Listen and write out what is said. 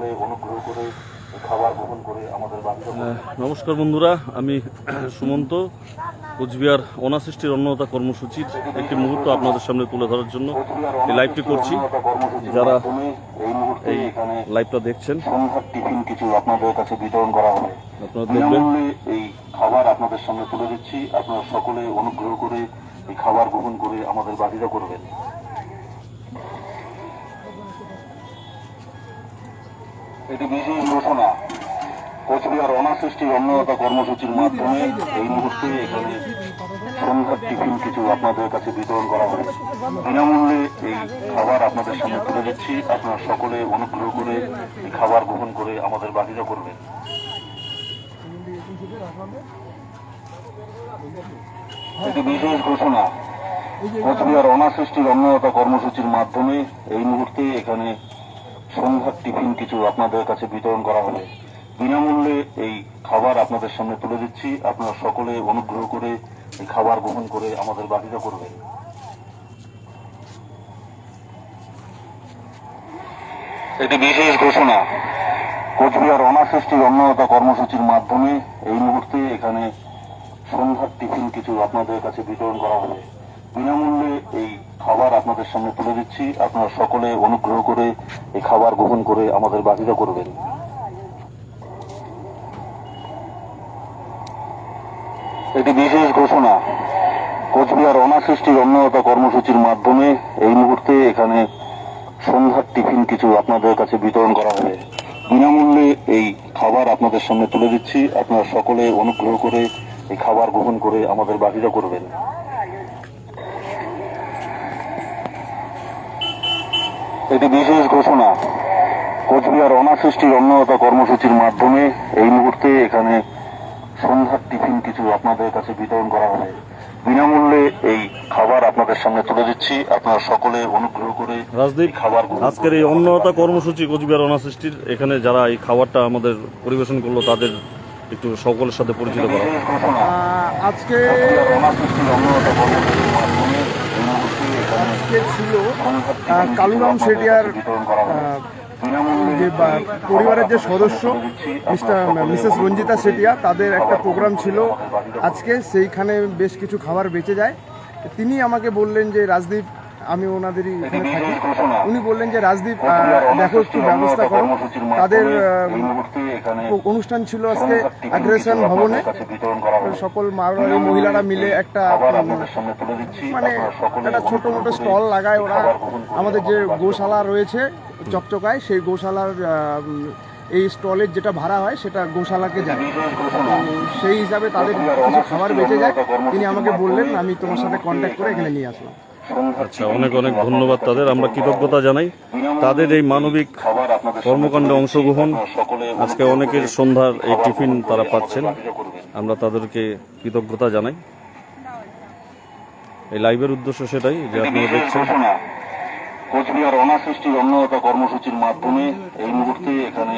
সকলে অনুগ্রহ করে খাবার গ্রহণ করে আমাদের নমস্কার বন্ধুরা আমি সুমন্ত কোচবিহার অনাসৃষ্টির অন্যতা কর্মসূচির একটি মুহূর্ত আপনাদের সামনে তুলে ধরার জন্য এই লাইভটি করছি। যারা এই মুহূর্তে এই এখানে লাইভটা দেখছেন টিফিন কিছু আপনাদের কাছে বিতরণ করা হবে। আপনারা দেখবেন। এই খাবার আপনাদের সামনে তুলে দিচ্ছি। আপনারা সকলে অনুগ্রহ করে এই খাবার গ্রহণ করে আমাদের বাড়িতে করবেন। এটি বিশেষ ঘোষণা। কোচবিহার অনাসৃষ্টি অন্যতা কর্মসূচির মাধ্যমে এই মুহূর্তে এখানে সন্ধ্যার টিফিন কিছু আপনাদের কাছে বিতরণ করা হবে। বিনামূল্যে এই খাবার আপনাদের সামনে তুলে দিচ্ছি। আপনারা সকলে অনুগ্রহ করে এই খাবার গ্রহণ করে আমাদের বাড়িতে করবেন। এটি বিশেষ ঘোষণা। কোচবিহার অনাসৃষ্টির অন্যতা কর্মসূচির মাধ্যমে এই মুহূর্তে এখানে সন্ধ্যার টিফিন কিছু আপনাদের কাছে বিতরণ করা হবে বিনামূল্যে এই খাবার আপনাদের সামনে তুলে দিচ্ছি। আপনারা সকলে অনুগ্রহ করে এই খাবার গ্রহণ করে আমাদের বাড়িতে করবেন। এটি বিশেষ ঘোষণা, কোচবিহার অনাসৃষ্টির অন্যতা কর্মসূচির মাধ্যমে এই মুহূর্তে এখানে সন্ধ্যার টিফিন কিছু আপনাদের কাছে বিতরণ করা হবে বিনামূল্যে এই খাবার আপনাদের সামনে তুলে দিচ্ছি। আপনারা সকলে অনুগ্রহ করে এই খাবার গ্রহণ করে আমাদের বাড়িতে করবেন। এটি বিশেষ ঘোষণা, কোচবিহার অনাসৃষ্টির অন্যতা কর্মসূচির মাধ্যমে এই মুহূর্তে এখানে সন্ধ্যার টিফিন কিছু আপনাদের কাছে বিতরণ করা হবে। বিনামূল্যে এই খাবার আপনাদের সামনে তুলে দিচ্ছি। আপনারা সকলে অনুগ্রহ করে এই খাবার গ্রহণ করে আমাদের বাড়িতে করবেন। এটি বিশেষ ঘোষণা। কোচবিহার অনাসৃষ্টির অন্যতা কর্মসূচির মাধ্যমে এই মুহূর্তে এখানে সন্ধ্যার টিফিন কিছু আপনাদের কাছে বিতরণ করা হবে। বিনামূল্যে এই খাবার আপনাদের সামনে তুলে দিচ্ছি। আপনারা সকলে অনুগ্রহ করে রাজদীপ খাবার আজকের এই অন্যতা কর্মসূচি কোচবিহার অনাসৃষ্টির এখানে যারা এই খাবারটা আমাদের পরিবেশন করল তাদের একটু সকলের সাথে পরিচিত করা। আজকে আজকে ছিল কালুরাম বিনামূল্যে যে পরিবারের যে সদস্য, মিস্টার, মিসেস রঞ্জিতা শেটিয়া তাদের একটা প্রোগ্রাম ছিল। আজকে সেইখানে বেশ কিছু খাবার বেঁচে যায়। তিনি আমাকে বললেন যে, রাজদীপ আমি ওনাদেরই এখানে থাকি। উনি বললেন যে রাজদীপ দেখো একটু ব্যবস্থা করো। তাদের অনুষ্ঠান ছিল আজকে কিছু ভবনে। সকল মারোয়ারি মহিলারা মিলে একটা মানে একটা ছোট মোটো স্টল লাগায় ওরা আমাদের যে গোশালা রয়েছে চকচকায় সেই গোশালার এই স্টলের যেটা ভাড়া হয় সেটা গোশালাকে যায় সেই হিসাবে তাদের কিছু খাবার বেঁচে যায়। তিনি আমাকে বললেন আমি তোমার সাথে কন্ট্যাক্ট করে এখানে নিয়ে আসলাম। আচ্ছা অনেক অনেক ধন্যবাদ তাদের। আমরা কৃতজ্ঞতা জানাই। তাদের এই মানবিক কর্মকাণ্ডে অংশগ্রহণ। আজকে অনেকের সন্ধ্যার এই টিফিন তারা পাচ্ছেন। আমরা তাদেরকে কৃতজ্ঞতা জানাই। এই লাইভের উদ্দেশ্য সেটাই যে আপনারা দেখছেন। কোচবিহার অনাসৃষ্টির অন্যতা কর্মসূচির মাধ্যমে এই মুহূর্তে এখানে